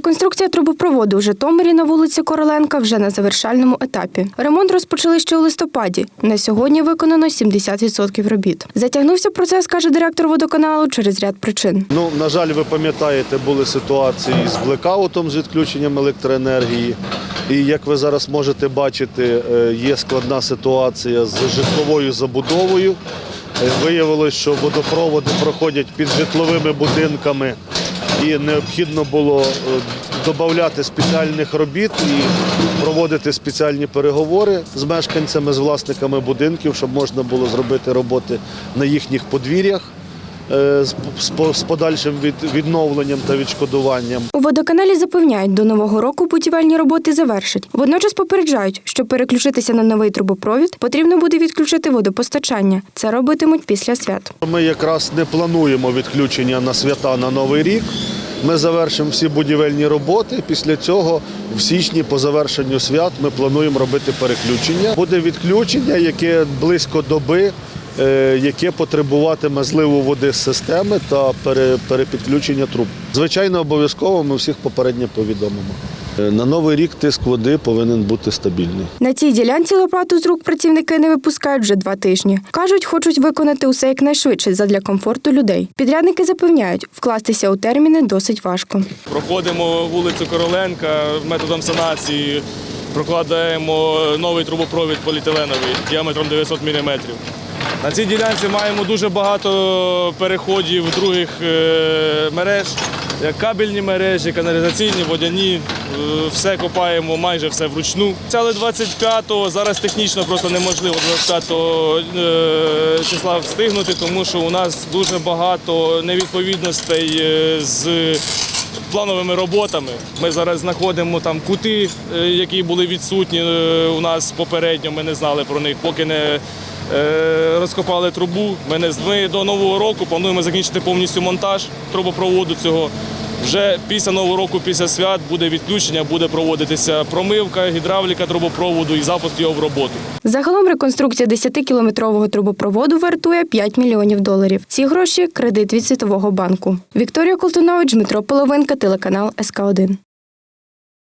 Реконструкція трубопроводу у Житомирі на вулиці Короленка вже на завершальному етапі. Ремонт розпочали ще у листопаді. На сьогодні виконано 70% робіт. Затягнувся процес, каже директор водоканалу, через ряд причин. Ну, на жаль, ви пам'ятаєте, були ситуації з блекаутом, з відключенням електроенергії. І як ви зараз можете бачити, е, є складна ситуація з житловою забудовою. Е, Виявилось, що водопроводи проходять під житловими будинками, і необхідно було е, додати спеціальних робіт і проводити спеціальні переговори з мешканцями, з власниками будинків, щоб можна було зробити роботи на їхніх подвір'ях з, з по- з подальшим від, відновленням та відшкодуванням. У водоканалі запевняють, до нового року будівельні роботи завершать. Водночас попереджають, щоб переключитися на новий трубопровід, потрібно буде відключити водопостачання. Це робитимуть після свят. Ми якраз не плануємо відключення на свята на Новий рік. Ми завершимо всі будівельні роботи. Після цього, в січні, по завершенню свят, ми плануємо робити переключення. Буде відключення, яке близько доби, е, яке потребуватиме зливу води з системи та пере- перепідключення труб. Звичайно, обов'язково ми всіх попередньо повідомимо. Е, На новий рік тиск води повинен бути стабільний. На цій ділянці лопату з рук працівники не випускають вже два тижні. Кажуть, хочуть виконати усе якнайшвидше задля комфорту людей. Підрядники запевняють, вкластися у терміни досить важко. Проходимо вулицю Короленка методом санації, прокладаємо новий трубопровід поліетиленовий діаметром 900 мм. На цій ділянці маємо дуже багато переходів других е, мереж, як кабельні мережі, каналізаційні, водяні. Е, Все копаємо майже все вручну. Взяли 25-го, зараз технічно просто неможливо 25-го е, числа встигнути, тому що у нас дуже багато невідповідностей з плановими роботами. Ми зараз знаходимо там кути, які були відсутні у нас попередньо. Ми не знали про них, поки не розкопали трубу. Ми до нового року плануємо закінчити повністю монтаж трубопроводу цього. Вже після нового року, після свят буде відключення, буде проводитися промивка, гідравліка трубопроводу і запуск його в роботу. Загалом реконструкція 10-кілометрового трубопроводу вартує 5 мільйонів доларів. Ці гроші кредит від Світового банку. Вікторія Колтунович, Дмитро Половинка, телеканал СК 1